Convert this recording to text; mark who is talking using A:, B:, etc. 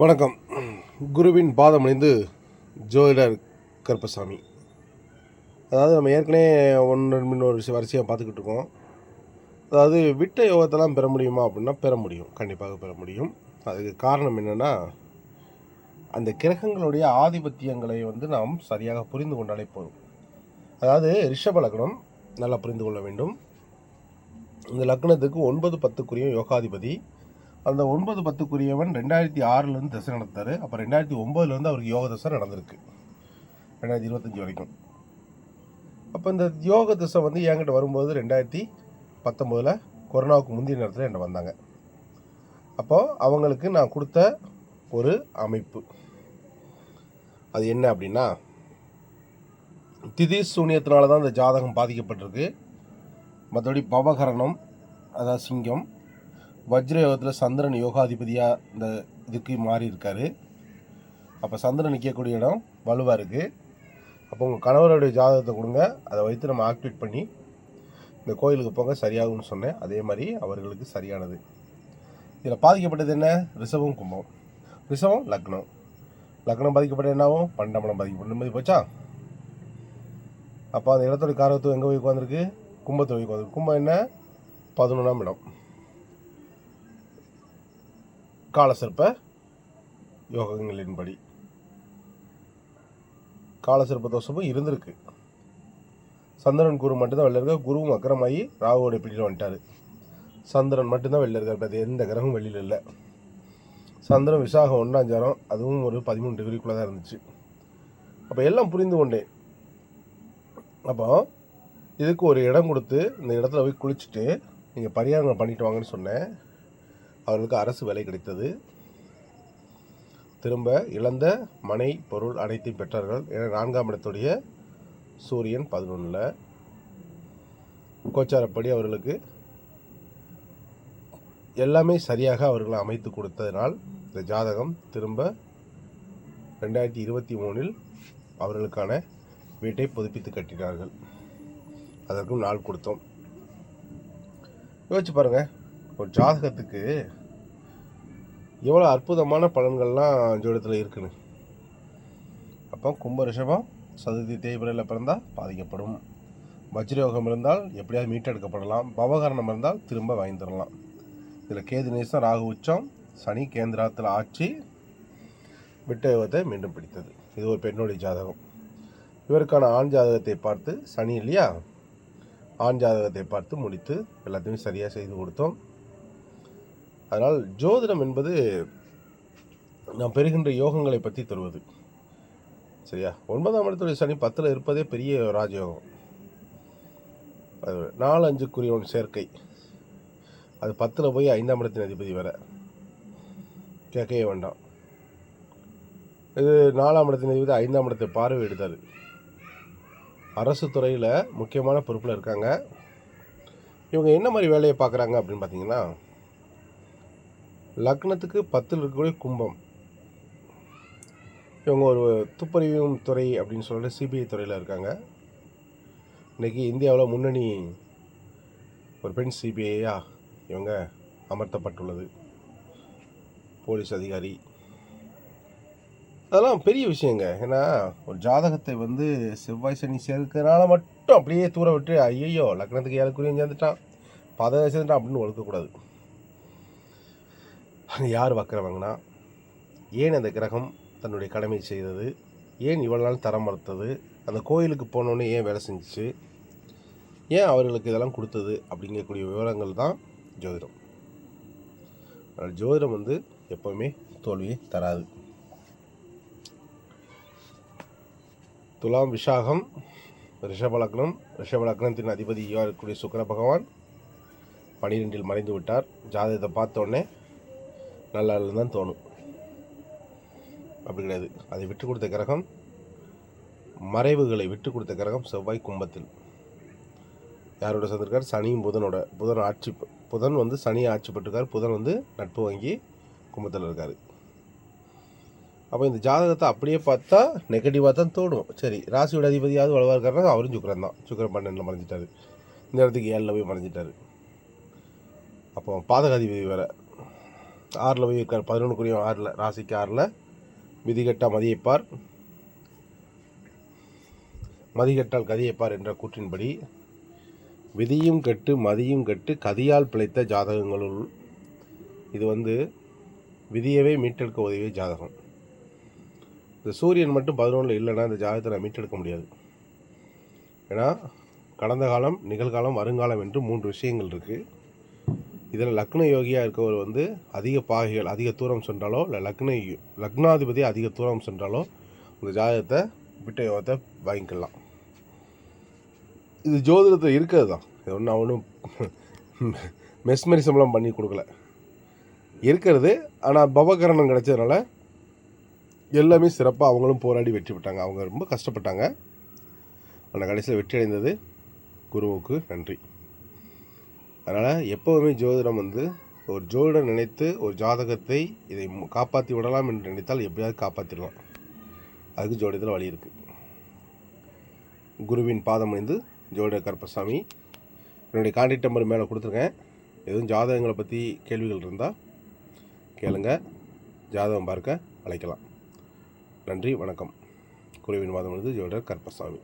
A: வணக்கம். குருவின் பாதம் அணிந்து ஜோதிடர் கருப்பசாமி. அதாவது நம்ம ஏற்கனவே ஒன்று இன்னொரு வரிசையாக பார்த்துக்கிட்டு இருக்கோம். அதாவது விட்ட யோகத்தெல்லாம் பெற முடியுமா அப்படின்னா பெற முடியும். கண்டிப்பாக பெற முடியும். அதுக்கு காரணம் என்னென்னா அந்த கிரகங்களுடைய ஆதிபத்தியங்களை வந்து நாம் சரியாக புரிந்து கொண்டாலே போதும். அதாவது ரிஷப லக்னம் நல்லா புரிந்து கொள்ள வேண்டும். இந்த லக்னத்துக்கு ஒன்பது பத்துக்குரிய யோகாதிபதி அந்த ஒன்பது பத்துக்குரியவன் ரெண்டாயிரத்தி ஆறுலேருந்து தசை நடத்தார். அப்போ ரெண்டாயிரத்தி ஒம்பதுலேருந்து அவருக்கு யோக தசை நடந்திருக்கு. ரெண்டாயிரத்தி இருபத்தஞ்சி வரைக்கும். அப்போ இந்த யோக தசை வந்து என்கிட்ட வரும்போது ரெண்டாயிரத்தி பத்தொம்போதில் கொரோனாவுக்கு முந்தைய நேரத்தில் என்கிட்ட வந்தாங்க. அப்போது அவங்களுக்கு நான் கொடுத்த ஒரு அமைப்பு. அது என்ன அப்படின்னா திதி சூன்யத்தினால தான் இந்த ஜாதகம் பாதிக்கப்பட்டிருக்கு. மற்றபடி பவகரணம் அதாவது சிங்கம் வஜ்ரயோகத்தில் சந்திரன் யோகாதிபதியாக இந்த இதுக்கு மாறி இருக்காரு அப்போ சந்திரன் நிற்கக்கூடிய இடம் வலுவாக இருக்குது அப்போ உங்கள் கணவருடைய ஜாதகத்தை கொடுங்க. அதை வைத்து நம்ம ஆக்டிவேட் பண்ணி இந்த கோயிலுக்கு போங்க. சரியாகும்னு சொன்னேன். அதே மாதிரி அவர்களுக்கு சரியானது. இதில் பாதிக்கப்பட்டது என்ன? ரிஷபம் கும்பம். ரிஷபம் லக்னம். லக்னம் பாதிக்கப்பட்ட என்னாகும் பன்னெண்டாம் பாதிக்கப்பட்ட. நிம்மதி போச்சா? அப்போ அந்த இடத்தோட காரகத்துவம் எங்கே போய் உட்காந்துருக்கு கும்பத்தில் போய் உட்காந்துருக்கு கும்பம் என்ன? பதினொன்றாம் இடம். காலசர்ப்ப யோகங்களின்படி. சிற்ப தோஷமும் இருந்திருக்கு. சந்திரன் குரு மட்டும்தான் வெளில இருக்க குருவும் அக்கரமாகி ராகுவோட பிடியில் வந்துட்டார். சந்திரன் மட்டும்தான் வெளில இருக்கார். அது எந்த கிரகமும் வெளியில் இல்லை. சந்திரன் விசாகம் ஒன்றாஞ்சாரம் அதுவும் ஒரு பதிமூணு டிகிரிக்குள்ளே தான் இருந்துச்சு. அப்போ எல்லாம் புரிந்து கொண்டேன். அப்போ இதுக்கு ஒரு இடம் கொடுத்து இந்த இடத்துல போய் குளிச்சுட்டு நீங்கள் பரிகாரங்கள் பண்ணிட்டு வாங்கன்னு சொன்னேன். அவர்களுக்கு அரசு வேலை கிடைத்தது. திரும்ப இழந்த மனை பொருள் அனைத்தையும் பெற்றார்கள் என நான்காம் இடத்துடைய சூரியன் பதினொன்றில் கோச்சாரப்படி அவர்களுக்கு எல்லாமே சரியாக அவர்களை அமைத்து கொடுத்ததினால் இந்த ஜாதகம் திரும்ப ரெண்டாயிரத்தி இருபத்தி மூணில் அவர்களுக்கான வீட்டை புதுப்பித்து கட்டினார்கள். அதற்கும் நாள் கொடுத்தோம். யோசிச்சு பாருங்க ஒரு ஜாதகத்துக்கு எவ்வளோ அற்புதமான பலன்கள்லாம் ஜோடத்தில் இருக்குன்னு. அப்போ கும்ப ரிஷபம் சதுர்த்தி தேய்பிரையில் பிறந்தால் பாதிக்கப்படும். வஜ்ரயோகம் இருந்தால் எப்படியாவது மீட்டெடுக்கப்படலாம். பவகரணம் இருந்தால் திரும்ப வாங்கிடலாம் இதில் கேது நேசம் ராகு உச்சம் சனி கேந்திராத்தில் ஆட்சி விட்ட யோகத்தை மீண்டும் பிடித்தது. இது ஒரு பெண்ணுடைய ஜாதகம். இவருக்கான ஆண் ஜாதகத்தை பார்த்து சனி இல்லையா? ஆண் ஜாதகத்தை பார்த்து முடித்து எல்லாத்தையுமே சரியாக செய்து கொடுத்தோம். அதனால் ஜோதிடம் என்பது நாம் பெறுகின்ற யோகங்களை பற்றி தருவது. சரியா? ஒன்பதாம் இடத்துடைய சனி பத்தில் இருப்பதே பெரிய ராஜயோகம். அது நாலு அஞ்சுக்குரியவன் சேர்க்கை. அது பத்தில் போய் ஐந்தாம் இடத்தின் அதிபதி வர. கேட்கவே வேண்டாம். இது நாலாம் இடத்தின் அதிபதி ஐந்தாம் இடத்தை எடுத்தார் அரசு துறையில் முக்கியமான பொறுப்பில் இருக்காங்க. இவங்க என்ன மாதிரி வேலையை பார்க்குறாங்க அப்படின்னு பார்த்தீங்கன்னா லக்னத்துக்கு பத்தில் இருக்கக்கூடிய கும்பம். இவங்க ஒரு துப்பறிவும் துறை அப்படின்னு சொல்லிட்டு சிபிஐ துறையில் இருக்காங்க. இன்றைக்கி இந்தியாவில் முன்னணி ஒரு பெண் சிபிஐயாக இவங்க அமர்த்தப்பட்டுள்ளது. போலீஸ் அதிகாரி. அதெல்லாம் பெரிய விஷயங்க. ஏன்னா ஒரு ஜாதகத்தை வந்து செவ்வாய் சனி சேர்க்கறனால மட்டும் அப்படியே தூர விட்டு ஐயோ லக்னத்துக்கு ஏழுக்குரியும் சேர்ந்துட்டான். பதவி சேர்ந்துட்டான் அப்படின்னு ஒழுக்கக்கூடாது. யார் வக்கிறவங்கன்னா ஏன் அந்த கிரகம் தன்னுடைய கடமை செய்தது? ஏன் இவ்வளோ நாள் தரம் மறுத்தது அந்த கோயிலுக்கு போனோன்னே ஏன் வேலை செஞ்சுச்சு? ஏன் அவர்களுக்கு இதெல்லாம் கொடுத்தது? அப்படிங்கக்கூடிய விவரங்கள் தான் ஜோதிடம். ஜோதிடம் வந்து எப்போவுமே தோல்வியை தராது. துலாம் விஷாகம் ரிஷபலக்னம் ரிஷபலக்னத்தின் அதிபதியாக இருக்கக்கூடிய சுக்கர பகவான்? பனிரெண்டில் மறைந்து விட்டார் ஜாதகத்தை பார்த்தோன்னே நல்லா தான் தோணும். அப்படி கிடையாது. அதை விட்டு கொடுத்த கிரகம் மறைவுகளை விட்டு கொடுத்த கிரகம் செவ்வாய் கும்பத்தில். யாரோட சேர்ந்திருக்கார் சனியும் புதனோட. புதன் ஆட்சி புதன் வந்து சனி ஆட்சி பெற்றிருக்கார். புதன் வந்து நட்பு வங்கி கும்பத்தில் இருக்கார். அப்போ இந்த ஜாதகத்தை அப்படியே பார்த்தா நெகட்டிவாக தான் தோணும். சரி ராசியோட அதிபதியாவது வலுவாக இருக்காருன்னா அவரும் சுக்கரன் தான். சுக்கரன் பன்னெண்டில் மறைஞ்சிட்டாரு. இந்த இடத்துக்கு ஏழில் போய் மறைஞ்சிட்டாரு. அப்போ பாதகாதிபதி வேறு. ஆறில் போய் இருக்கார். ஆறில் ராசிக்கு ஆறில். விதிகட்டா மதியைப்பார். மதிகட்டால் கதியைப்பார் என்ற கூற்றின்படி விதியும் கெட்டு மதியும் கெட்டு கதியால் பிழைத்த ஜாதகங்களுள் இது வந்து விதியவே மீட்டெடுக்க உதவிய ஜாதகம். இந்த சூரியன் மட்டும் பதினொன்றில் இல்லைன்னா இந்த ஜாதகத்தை நான் மீட்டெடுக்க முடியாது. ஏன்னா கடந்த காலம் நிகழ்காலம் வருங்காலம் என்று மூன்று விஷயங்கள் இருக்குது இதில் லக்ன யோகியாக இருக்கவர் வந்து அதிக பாகைகள் அதிக தூரம் சென்றாலோ இல்லை லக்ன லக்னாதிபதி அதிக தூரம் சென்றாலோ இந்த ஜாதகத்தை விட்ட யோகத்தை வாங்கிக்கலாம். இது ஜோதிடத்தில் இருக்கிறது தான். இது ஒன்றும் அவனும் மெஸ்மரிசம்லாம் பண்ணி கொடுக்கல. இருக்கிறது. ஆனால் பவகரணம் கிடச்சதுனால எல்லாமே சிறப்பாக அவங்களும் போராடி வெற்றி பெற்றாங்க. அவங்க ரொம்ப கஷ்டப்பட்டாங்க. ஆனால் கடைசியில் வெற்றி அடைந்தது குருவுக்கு நன்றி. அதனால் எப்போவுமே ஜோதிடம் வந்து ஒரு ஜோதிடம் நினைத்து ஒரு ஜாதகத்தை இதை காப்பாற்றி விடலாம் என்று நினைத்தால் எப்படியாவது காப்பாற்றிடலாம் அதுக்கு ஜோதிடத்தில் வழி இருக்குது குருவின் பாதம் அணிந்து ஜோதிடர் கருப்பசாமி என்னுடைய கான்டாக்ட் நம்பர் மேலே கொடுத்துருக்கேன். எதுவும் ஜாதகங்களை பற்றி கேள்விகள் இருந்தால் கேளுங்க. ஜாதகம் பார்க்க அழைக்கலாம். நன்றி வணக்கம். குருவின் பாதம் அணிந்து ஜோதிடர் கருப்பசாமி.